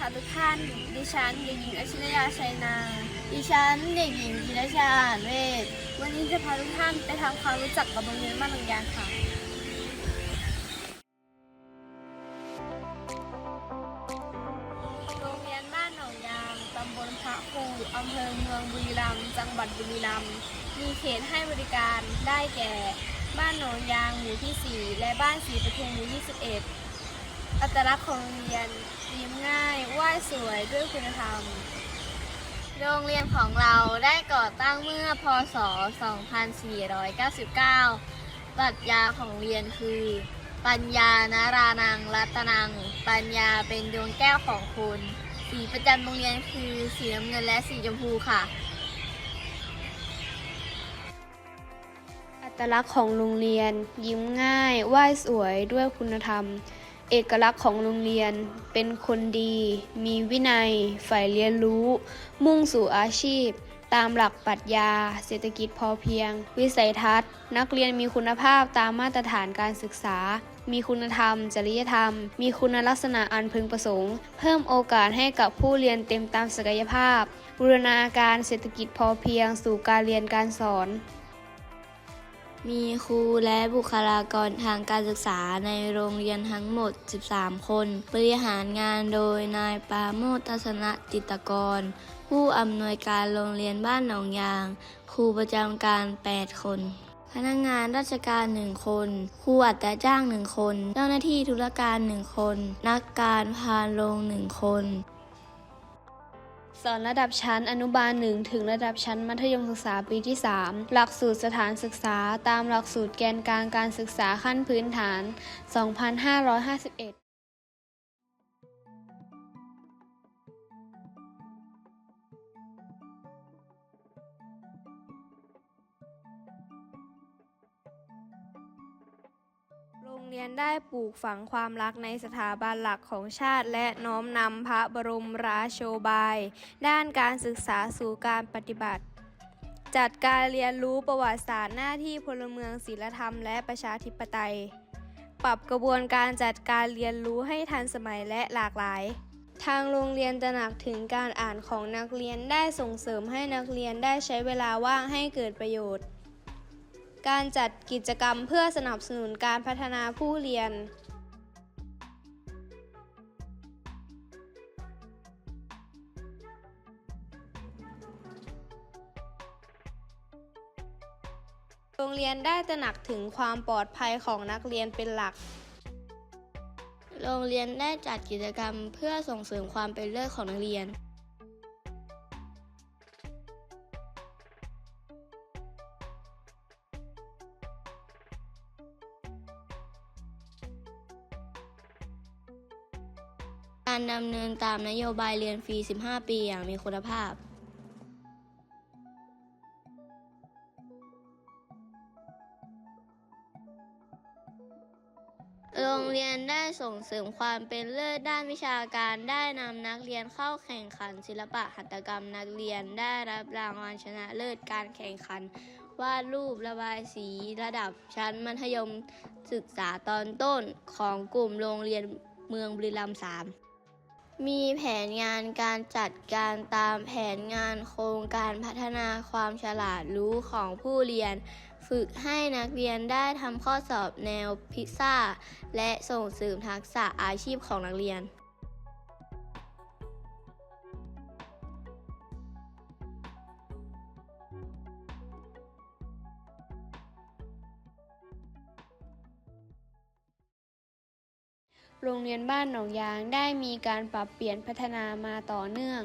ค่ะทุกท่าน ดิฉันเด็กหญิงอชิรยาชัยนา ดิฉันเด็กหญิงพิรชาอ่านเวทวันนี้จะพาทุกท่านไปทำความรู้จักกับโรงเรียนบ้านหนองยางค่ะ โรงเรียนบ้านหนองยาง ตำบลพระครูอำเภอเมืองบุรีรัมย์ จังหวัดบุรีรัมย์ มีเขตให้บริการ ได้แก่ บ้านหนองยางหมู่ที่ 4 และบ้านศรีปทุมหมู่ที่ 11 อัตลักษณ์ของโรงเรียน ยิ้มง่ายไหว้สวยด้วยคุณธรรม โรงเรียนของเราได้ก่อตั้งเมื่อพศ 2499 ปรัชญาของเรียนคือ ปัญญานารานัง รัตนัง ปัญญาเป็นดวงแก้วของคุณ สีประจำโรงเรียนคือสีน้ำเงินและสีชมพูค่ะ อัตลักษณ์ของโรงเรียน ยิ้มง่ายไหว้สวยด้วยคุณธรรม เอกลักษณ์ของโรงเรียนเป็นคนดี มีวินัยใฝ่เรียนรู้ มุ่งสู่อาชีพ ตามหลักปรัชญา เศรษฐกิจพอเพียง วิสัยทัศน์ นักเรียนมีคุณภาพตามมาตรฐานการศึกษา มีคุณธรรม จริยธรรม มีคุณลักษณะอันพึงประสงค์ เพิ่มโอกาสให้กับผู้เรียนเต็มตามศักยภาพ บูรณาการเศรษฐกิจพอเพียง สู่การเรียนการสอน มีครูและบุคลากรทางการศึกษาในโรงเรียนทั้งหมด 13 คน บริหารงานโดยนายปาโมทัศนจิตกร ผู้อำนวยการโรงเรียนบ้านหนองยาง ครูประจำการ 8 คน พนักงานราชการ 1 คน ครูอัตราจ้าง 1 คน เจ้าหน้าที่ธุรการ 1 คน นักการพานโรง 1 คน สอนระดับชั้นอนุบาล 1 ถึงระดับชั้นมัธยมศึกษาปีที่ 3 หลักสูตรสถานศึกษา ตามหลักสูตรแกนกลางการศึกษาขั้นพื้นฐาน 2551 เรียนได้ปลูกฝังความรักในสถาบันหลักของชาติ และน้อมนำพระบรมราโชบาย ด้านการศึกษาสู่การปฏิบัติ จัดการเรียนรู้ประวัติศาสตร์หน้าที่พลเมืองศีลธรรมและประชาธิปไตย ปรับกระบวนการจัดการเรียนรู้ให้ทันสมัยและหลากหลายทางโรงเรียนตระหนักถึงการอ่านของนักเรียนได้ส่งเสริมให้นักเรียนได้ใช้เวลาว่างให้เกิดประโยชน์ การจัดกิจกรรมเพื่อสนับสนุนการพัฒนาผู้เรียนโรงเรียนได้ตระหนักถึงความปลอดภัยของนักเรียนเป็นหลัก โรงเรียนได้จัดกิจกรรมเพื่อส่งเสริมความเป็นเลิศของนักเรียน การดำเนินตามนโยบายเรียนฟรี 15 ปีอย่างมีคุณภาพโรงเรียนได้ส่งเสริมความเป็นเลิศด้านวิชาการได้นำนักเรียนเข้าแข่งขันศิลปะหัตถกรรมนักเรียนได้รับรางวัลชนะเลิศการแข่งขัน วาดรูประบายสีระดับชั้นมัธยมศึกษาตอนต้นของกลุ่มโรงเรียนเมืองบุรีรัมย์สา มีแผนงานการจัดการตามแผนงานโครงการพัฒนาความฉลาดรู้ของผู้เรียน ฝึกให้นักเรียนได้ทำข้อสอบแนวพิซซ่า และส่งเสริมทักษะอาชีพของนักเรียน โรงเรียนบ้านหนองยางได้มีการปรับเปลี่ยนพัฒนามาต่อเนื่อง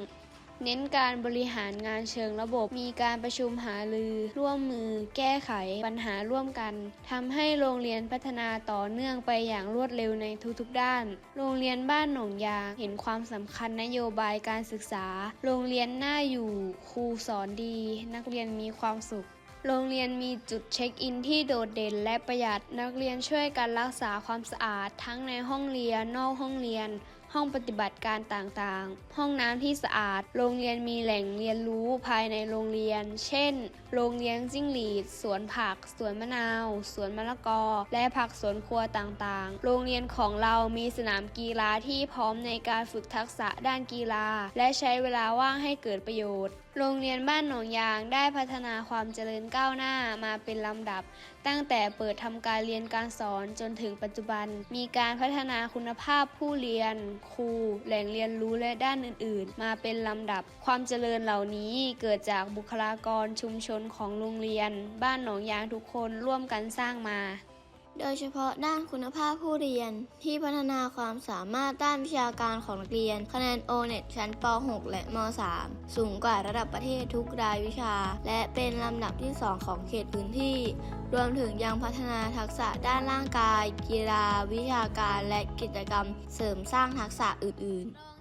เน้นการบริหารงานเชิงระบบ มีการประชุมหารือ ร่วมมือ แก้ไขปัญหาร่วมกันทำให้โรงเรียนพัฒนาต่อเนื่องไปอย่างรวดเร็วในทุกๆด้าน โรงเรียนบ้านหนองยางเห็นความสำคัญนโยบายการศึกษา โรงเรียนน่าอยู่ ครูสอนดี นักเรียนมีความสุข โรงเรียนมีจุดเช็คอินที่โดดเด่นและประหยัด นักเรียนช่วยกันรักษาความสะอาดทั้งในห้องเรียนนอกห้องเรียนห้องปฏิบัติการต่างๆ ห้องน้ำที่สะอาด โรงเรียนมีแหล่งเรียนรู้ภายในโรงเรียน เช่น โรงเลี้ยงจิ้งหรีด สวนผัก สวนมะนาว สวนมะละกอ และผักสวนครัวต่างๆ โรงเรียนของเรามีสนามกีฬาที่พร้อมในการฝึกทักษะด้านกีฬา และใช้เวลาว่างให้เกิดประโยชน์ โรงเรียนบ้านหนองยางได้พัฒนาความเจริญก้าวหน้ามาเป็นลำดับ ตั้งแต่เปิดทำการเรียนการสอนจนถึงปัจจุบัน มีการพัฒนาคุณภาพผู้เรียนครู แหล่งเรียนรู้และด้านอื่น ๆ มาเป็นลำดับ ความเจริญเหล่านี้เกิดจากบุคลากรชุมชนของโรงเรียน บ้านหนองยางทุกคนร่วมกันสร้างมา โดยเฉพาะด้านคุณภาพผู้เรียน ที่พัฒนาความสามารถด้านวิชาการของนักเรียน คะแนน O-NET ชั้นป .6 และม .3 สูงกว่าระดับประเทศทุกรายวิชา และเป็นลำดับที่ 2 ของเขตพื้นที่ รวมถึงยังพัฒนาทักษะด้านร่างกาย กีฬา วิชาการ และกิจกรรม เสริมสร้างทักษะอื่น ๆ